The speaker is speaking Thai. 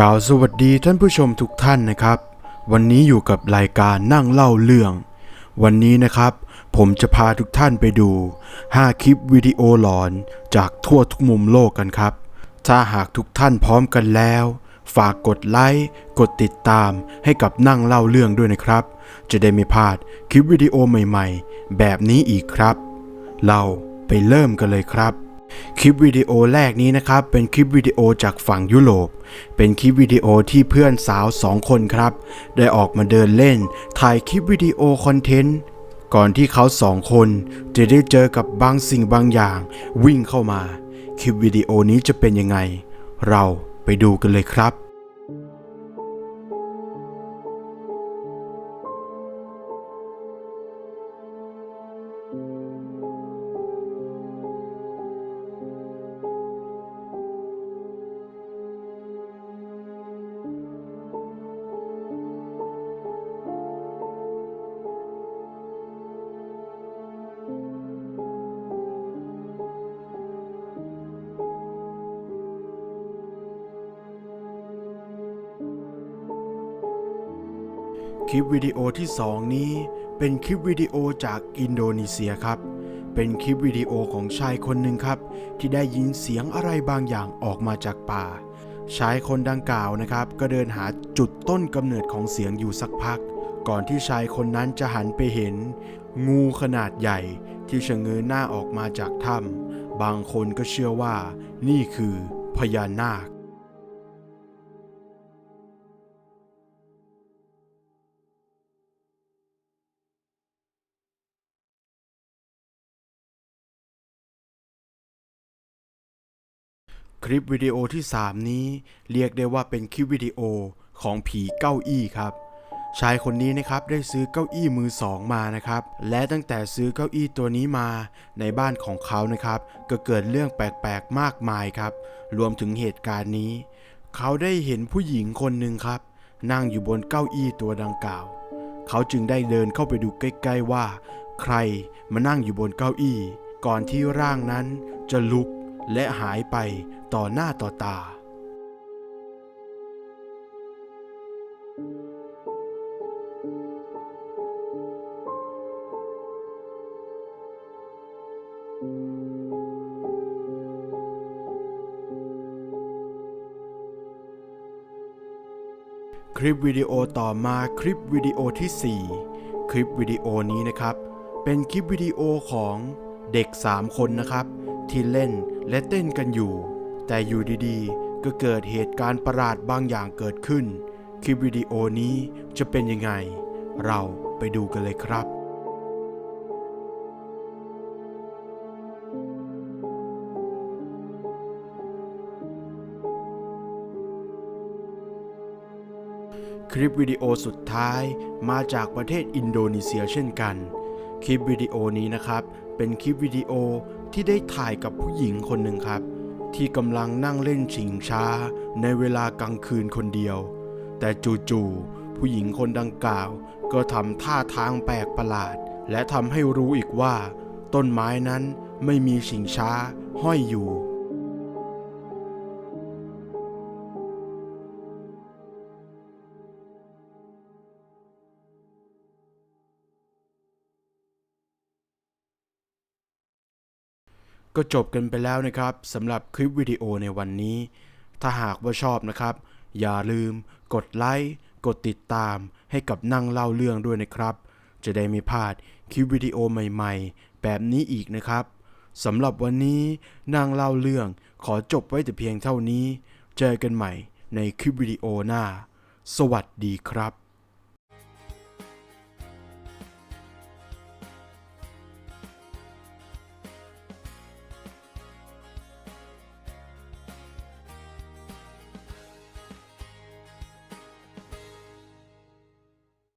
กล่าวสวัสดีท่านผู้ชมทุกท่านนะครับ วันนี้อยู่กับรายการนั่งเล่าเรื่อง วันนี้นะครับ ผมจะพาทุกท่านไปดู 5 คลิปวิดีโอหลอนจากทั่วทุกมุมโลกกันครับ ถ้าหากทุกท่านพร้อมกันแล้ว ฝากกดไลค์กดติดตามให้กับนั่งเล่าเรื่องด้วยนะครับ จะได้ไม่พลาดคลิปวิดีโอใหม่ๆ แบบนี้อีกครับ เราไปเริ่มกันเลยครับ คลิปวิดีโอแรกนี้นะครับเป็นคลิปวิดีโอจากฝั่งยุโรป เป็นคลิปวิดีโอที่เพื่อนสาวสองคนครับ ได้ออกมาเดินเล่น ถ่ายคลิปวิดีโอคอนเทนต์ก่อนที่เขาสองคนจะได้เจอกับบางสิ่งบางอย่าง วิ่งเข้ามา คลิปวิดีโอนี้จะเป็นยังไง เราไปดูกันเลยครับ คลิปวิดีโอที่ 2 นี้เป็นคลิปวิดีโอจากอินโดนีเซียครับ เป็นคลิปวิดีโอของชายคนหนึ่งครับ ที่ได้ยินเสียงอะไรบางอย่างออกมาจากป่า ชายคนดังกล่าวนะครับ ก็เดินหาจุดต้นกำเนิดของเสียงอยู่สักพัก ก่อนที่ชายคนนั้นจะหันไปเห็น งูขนาดใหญ่ ที่ชะเง้อหน้าออกมาจากถ้ำบางคนก็เชื่อว่า นี่คือพญานาค คลิปวิดีโอที่ 3 นี้ เรียกได้ว่าเป็นคลิปวิดีโอของผีเก้าอี้ครับ ชายคนนี้นะครับได้ซื้อเก้าอี้มือสองมานะครับ และตั้งแต่ซื้อเก้าอี้ตัวนี้มาในบ้านของเขานะครับ ก็เกิดเรื่องแปลกๆมากมายครับ รวมถึงเหตุการณ์นี้ เขาได้เห็นผู้หญิงคนหนึ่งครับ นั่งอยู่บนเก้าอี้ตัวดังกล่าว เขาจึงได้เดินเข้าไปดูใกล้ ๆว่า ใครมานั่งอยู่บนเก้าอี้ ก่อนที่ร่างนั้นจะลุกและหายไป ต่อหน้าต่อตา คลิปวิดีโอต่อมาคลิปวิดีโอที่ 4 คลิปวิดีโอนี้นะครับ เป็นคลิปวิดีโอของเด็ก 3 คนนะครับ ที่เล่นและเต้นกันอยู่ แต่อยู่ดีๆ ก็เกิดเหตุการณ์ประหลาดบางอย่างเกิดขึ้น คลิปวิดีโอนี้จะเป็นยังไง เราไปดูกันเลยครับคลิปวิดีโอสุดท้ายมาจากประเทศอินโดนีเซียเช่นกัน คลิปวิดีโอนี้นะครับ เป็นคลิปวิดีโอที่ได้ถ่ายกับผู้หญิงคนหนึ่งครับ ที่กำลังนั่งเล่นชิงช้าในเวลากลางคืนคนเดียว แต่จู่ๆผู้หญิงคนดังกล่าว ก็ทำท่าทางแปลกประหลาด และทำให้รู้อีกว่า ต้นไม้นั้นไม่มีชิงช้าห้อยอยู่ ก็จบกันไปแล้วนะครับสำหรับคลิปวิดีโอในวันนี้ ถ้าหากว่าชอบนะครับ อย่าลืม กดไลค์กดติดตามให้กับนั่งเล่าเรื่องด้วยนะครับ จะได้ไม่พลาดคลิปวิดีโอใหม่ๆ แบบนี้อีกนะครับสำหรับวันนี้นั่งเล่าเรื่องขอจบไว้แต่เพียงเท่านี้ เจอกันใหม่ในคลิปวิดีโอหน้า สวัสดีครับ